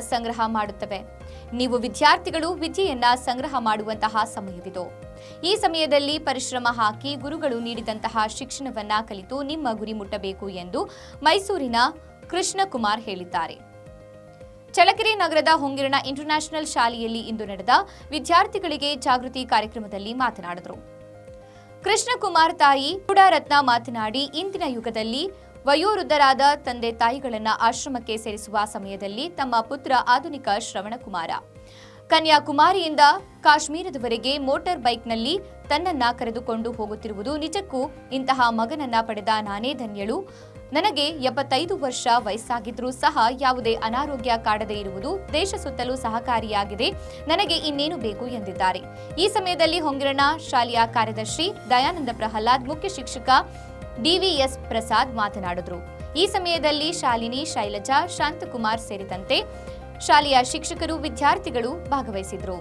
ಸಂಗ್ರಹ ಮಾಡುತ್ತವೆ. ನೀವು ವಿದ್ಯಾರ್ಥಿಗಳು ವಿದ್ಯೆಯನ್ನ ಸಂಗ್ರಹ ಮಾಡುವಂತಹ ಸಮಯವಿದು. ಈ ಸಮಯದಲ್ಲಿ ಪರಿಶ್ರಮ ಹಾಕಿ ಗುರುಗಳು ನೀಡಿದಂತಹ ಶಿಕ್ಷಣವನ್ನ ಕಲಿತು ನಿಮ್ಮ ಗುರಿ ಮುಟ್ಟಬೇಕು ಎಂದು ಮೈಸೂರಿನ ಕೃಷ್ಣಕುಮಾರ್ ಹೇಳಿದ್ದಾರೆ. ಚಳಕೆರೆ ನಗರದ ಹೊಂಗಿರಣ ಇಂಟರ್ನ್ಯಾಷನಲ್ ಶಾಲೆಯಲ್ಲಿ ಇಂದು ನಡೆದ ವಿದ್ಯಾರ್ಥಿಗಳಿಗೆ ಜಾಗೃತಿ ಕಾರ್ಯಕ್ರಮದಲ್ಲಿ ಮಾತನಾಡಿದರು. ಕೃಷ್ಣಕುಮಾರ್ ತಾಯಿ ರತ್ನ ಮಾತನಾಡಿ, ಇಂದಿನ ಯುಗದಲ್ಲಿ ವಯೋವೃದ್ಧರಾದ ತಂದೆ ತಾಯಿಗಳನ್ನು ಆಶ್ರಮಕ್ಕೆ ಸೇರಿಸುವ ಸಮಯದಲ್ಲಿ ತಮ್ಮ ಪುತ್ರ ಆಧುನಿಕ ಶ್ರವಣಕುಮಾರ. ಕನ್ಯಾಕುಮಾರಿಯಿಂದ ಕಾಶ್ಮೀರದವರೆಗೆ ಮೋಟಾರ್ ಬೈಕ್ನಲ್ಲಿ ತನ್ನನ್ನ ಕರೆದುಕೊಂಡು ಹೋಗುತ್ತಿರುವುದು ನಿಜಕ್ಕೂ ಇಂತಹ ಮಗನನ್ನ ಪಡೆದ ನಾನೇ ಧನ್ಯಳು. ನನಗೆ ಎಪ್ಪತ್ತೈದು ವರ್ಷ ವಯಸ್ಸಾಗಿದ್ರೂ ಸಹ ಯಾವುದೇ ಅನಾರೋಗ್ಯ ಕಾಡದೇ ಇರುವುದು ದೇಶ ಸುತ್ತಲೂ ಸಹಕಾರಿಯಾಗಿದೆ. ನನಗೆ ಇನ್ನೇನು ಬೇಕು ಎಂದಿದ್ದಾರೆ. ಈ ಸಮಯದಲ್ಲಿ ಹೊಂಗಿರಣ ಶಾಲೆಯ ಕಾರ್ಯದರ್ಶಿ, ದಯಾನಂದ ಪ್ರಹ್ಲಾದ್ ಮುಖ್ಯ ಶಿಕ್ಷಕ ಡಿವಿಎಸ್ ಪ್ರಸಾದ್ ಮಾತನಾಡಿದರು. ಈ ಸಮಯದಲ್ಲಿ ಶಾಲಿನಿ ಶೈಲಜಾ ಶಾಂತಕುಮಾರ್ ಸೇರಿದಂತೆ ಶಾಲೆಯ ಶಿಕ್ಷಕರು ವಿದ್ಯಾರ್ಥಿಗಳು ಭಾಗವಹಿಸಿದರು.